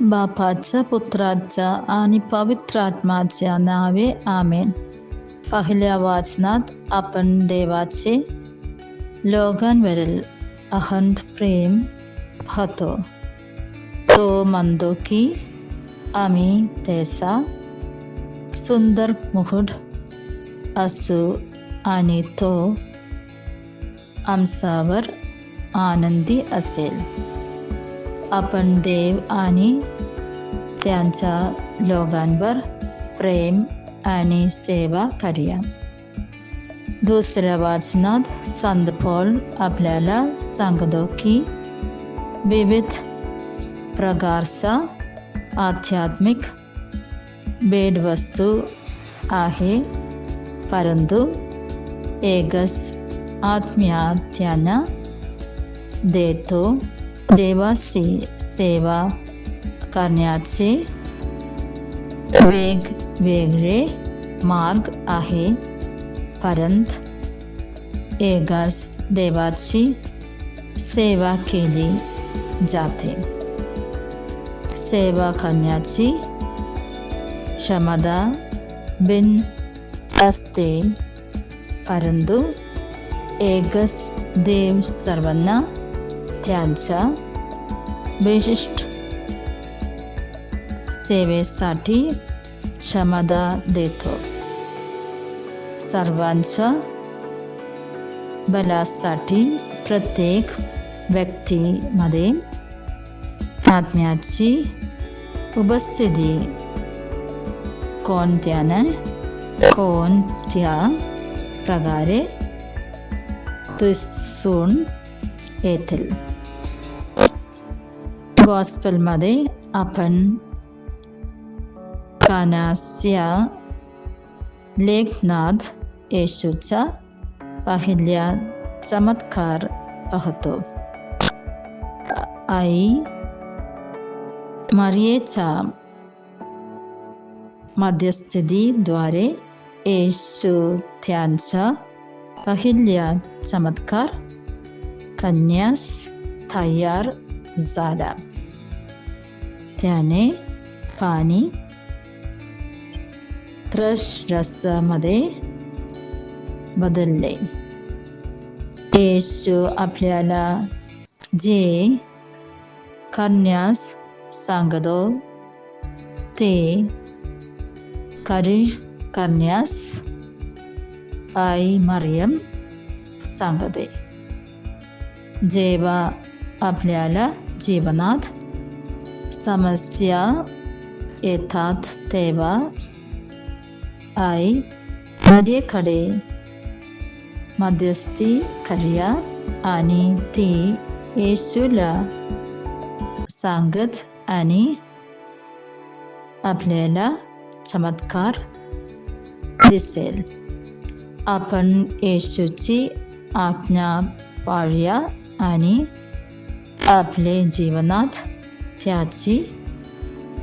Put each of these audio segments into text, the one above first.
बापाच्या पुत्राच्या आणि पवित्र आत्माच्या नावे आमेन. पहिल्या वाचनात आपण देवाचे लोकांवरील अखंड प्रेम होतो तो म्हणतो की आम्ही त्याचा सुंदर मुहूर्त असू आणि तो आमच्यावर आनंदी असेल. आपण देव आणि त्यांच्या लोकांवर प्रेम आणि सेवा करूया. दुसऱ्या वाचनात संत पौल आपल्याला सांगतो की, विविध प्रकारचा आध्यात्मिक भेटवस्तू आहे, परंतु एकच आत्म्या देतो देवाची सेवा करण्याचे वेगवेगळे मार्ग आहे. परंतु एकाच देवाची सेवा केली जाते. सेवा करण्याची क्षमता भिन्न असते. परंतु एकच देव सर्वांना त्यांच्या विशिष्ट सेवेसाठी क्षमता देतो। सर्वांच्या बलासाठी प्रत्येक व्यक्तीमध्ये आत्म्याची उपस्थिती। कोणत्याने कोणत्या प्रकारे दिसून येतील। गॉस्पलमध्ये आपण कानास्या लेखनाथ येशूचा पहिल्या चमत्कार पाहतो आई मरियेच्या मध्यस्थीद्वारे येशू त्यांचा पहिल्या चमत्कार कन्यास तयार झाला त्याने पाणी रसामध्ये बदलले येशू आपल्याला जे करण्यास सांगतो ते करी करण्यास आई मरियम सांगते जेव्हा आपल्याला जीवनात समस्या येतात तेव्हा आई नदीकडे मध्यस्थी करूया आणि ती येशूला सांगत आणि आपल्याला चमत्कार दिसेल आपण येशूची आज्ञा पाळूया आणि आपले जीवनात त्याची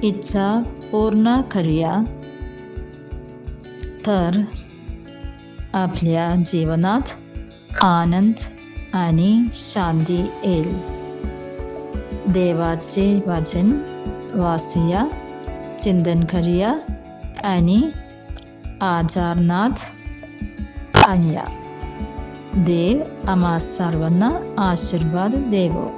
इच्छा पूर्ण करूया. तर आपल्या जीवनात आनंद आणि शांती येईल. देवाचे वचन वाचूया चिंतन करूया आणि आचरणात आणूया. देव आम्हा सर्वांना आशीर्वाद देवो.